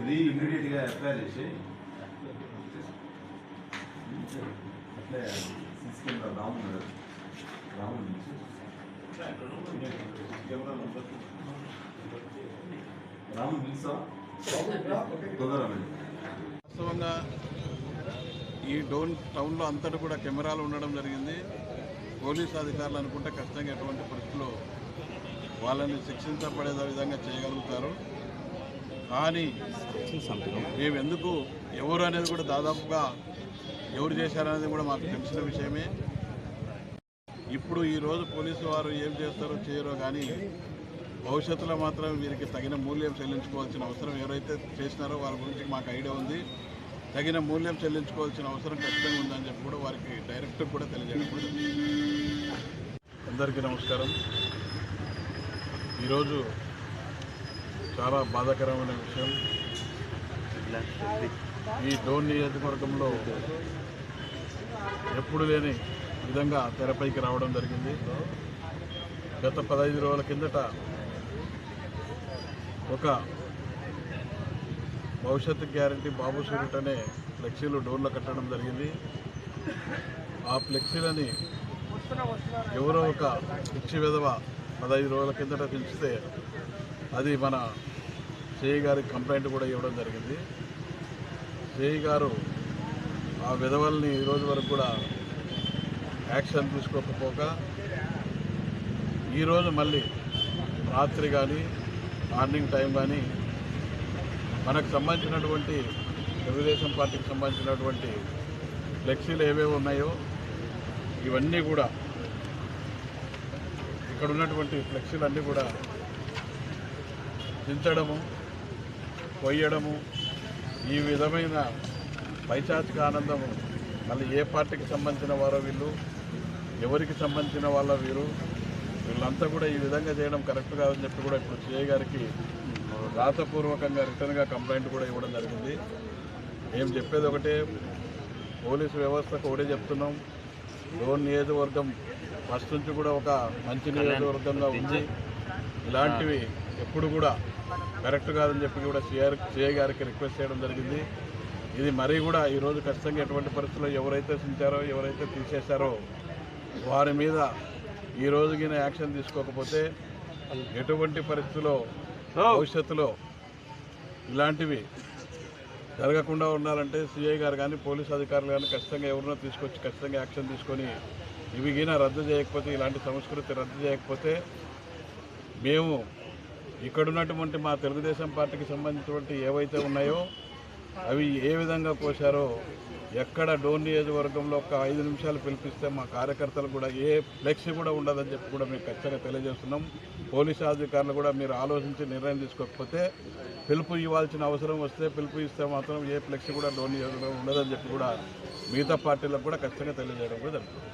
ఇది ఇమీడియట్గా అప్లై చేసి అట్లే తీసుకెళ్ళి రాము ఉన్నాడు. రాము నుంచి రాము పిలుసా తొందరగా వెళ్ళి. వాస్తవంగా ఈ డోన్ టౌన్లో అంతటా కూడా కెమెరాలు ఉండడం జరిగింది. పోలీసు అధికారులు అనుకుంటే ఖచ్చితంగా ఎటువంటి పరిస్థితుల్లో వాళ్ళని శిక్షించబడే విధంగా చేయగలుగుతారు. కానీ మేము ఎందుకు ఎవరు అనేది కూడా దాదాపుగా ఎవరు చేశారనేది కూడా మాకు తెలిసిన విషయమే. ఇప్పుడు ఈరోజు పోలీసు వారు ఏం చేస్తారో చేయరో కానీ భవిష్యత్తులో మాత్రం వీరికి తగిన మూల్యం చెల్లించుకోవాల్సిన అవసరం ఎవరైతే చేసినారో వాళ్ళ గురించి మాకు ఐడియా ఉంది. తగిన మూల్యం చెల్లించుకోవాల్సిన అవసరం ఖచ్చితంగా ఉందని చెప్పి కూడా వారికి డైరెక్ట్ కూడా తెలియజేయడం అందరికీ నమస్కారం. ఈరోజు చాలా బాధాకరమైన విషయం. ఈ డోన్ నియోజకవర్గంలో ఎప్పుడు లేని విధంగా తెరపైకి రావడం జరిగింది. గత పదహైదు రోజుల కిందట ఒక భవిష్యత్తు గ్యారంటీ బాబు సూరిట్ అనే ఫ్లెక్సీలు డోర్లో కట్టడం జరిగింది. ఆ ఫ్లెక్సీలని ఎవరో ఒక పిచ్చి విధవ పదహైదు రోజుల కిందట పిలిచితే అది మన సేయి గారికి కంప్లైంట్ కూడా ఇవ్వడం జరిగింది. సేయి గారు ఆ విధవల్ని ఈ రోజు వరకు కూడా యాక్షన్ తీసుకోకపోక ఈరోజు మళ్ళీ రాత్రి కానీ మార్నింగ్ టైం కానీ మనకు సంబంధించినటువంటి తెలుగుదేశం పార్టీకి సంబంధించినటువంటి ఫ్లెక్సీలు ఏవేవి ఉన్నాయో ఇవన్నీ కూడా ఇక్కడ ఉన్నటువంటి ఫ్లెక్సీలన్నీ కూడా దించడము కొయ్యడము ఈ విధమైన పైశాచిక ఆనందము. మళ్ళీ ఏ పార్టీకి సంబంధించిన వారో వీళ్ళు ఎవరికి సంబంధించిన వాళ్ళ వీరు వీళ్ళంతా కూడా ఈ విధంగా చేయడం కరెక్ట్ కాదని చెప్పి కూడా ఇప్పుడు సిఐ గారికి రాతపూర్వకంగా రిటర్న్గా కంప్లైంట్ కూడా ఇవ్వడం జరిగింది. మేము చెప్పేది ఒకటే పోలీసు వ్యవస్థకు ఒకటే చెప్తున్నాం. లోన్ నియోజకవర్గం ఫస్ట్ నుంచి కూడా ఒక మంచి నియోజకవర్గంగా ఉంది. ఇలాంటివి ఎప్పుడు కూడా కరెక్ట్ కాదని చెప్పి కూడా సిఆర్ సిఐ గారికి రిక్వెస్ట్ చేయడం జరిగింది. ఇది మరీ కూడా ఈరోజు ఖచ్చితంగా ఎటువంటి పరిస్థితుల్లో ఎవరైతే సించారో ఎవరైతే తీసేశారో వారి మీద ఈ రోజుకిన యాక్షన్ తీసుకోకపోతే ఎటువంటి పరిస్థితుల్లో భవిష్యత్తులో ఇలాంటివి జరగకుండా ఉండాలంటే సిఐ గారు కానీ పోలీస్ అధికారులు కానీ ఖచ్చితంగా ఎవరినో తీసుకొచ్చి ఖచ్చితంగా యాక్షన్ తీసుకొని ఇవి గిన రద్దు చేయకపోతే ఇలాంటి సంస్కృతి రద్దు చేయకపోతే మేము ఇక్కడున్నటువంటి మా తెలుగుదేశం పార్టీకి సంబంధించినటువంటి ఏవైతే ఉన్నాయో అవి ఏ విధంగా కోశారో ఎక్కడ డోన్ నియోజకవర్గంలో ఒక ఐదు నిమిషాలు పిలిపిస్తే మా కార్యకర్తలు కూడా ఏ ఫ్లెక్సీ కూడా ఉండదని చెప్పి కూడా మేము ఖచ్చితంగా తెలియజేస్తున్నాం. పోలీసు అధికారులు కూడా మీరు ఆలోచించి నిర్ణయం తీసుకోకపోతే పిలుపు ఇవ్వాల్సిన అవసరం వస్తే పిలుపు ఇస్తే మాత్రం ఏ ఫ్లెక్సీ కూడా డోన్ నియోజకవర్గంలో ఉండదని చెప్పి కూడా మిగతా పార్టీలకు కూడా ఖచ్చితంగా తెలియజేయడం కూడా జరుగుతుంది.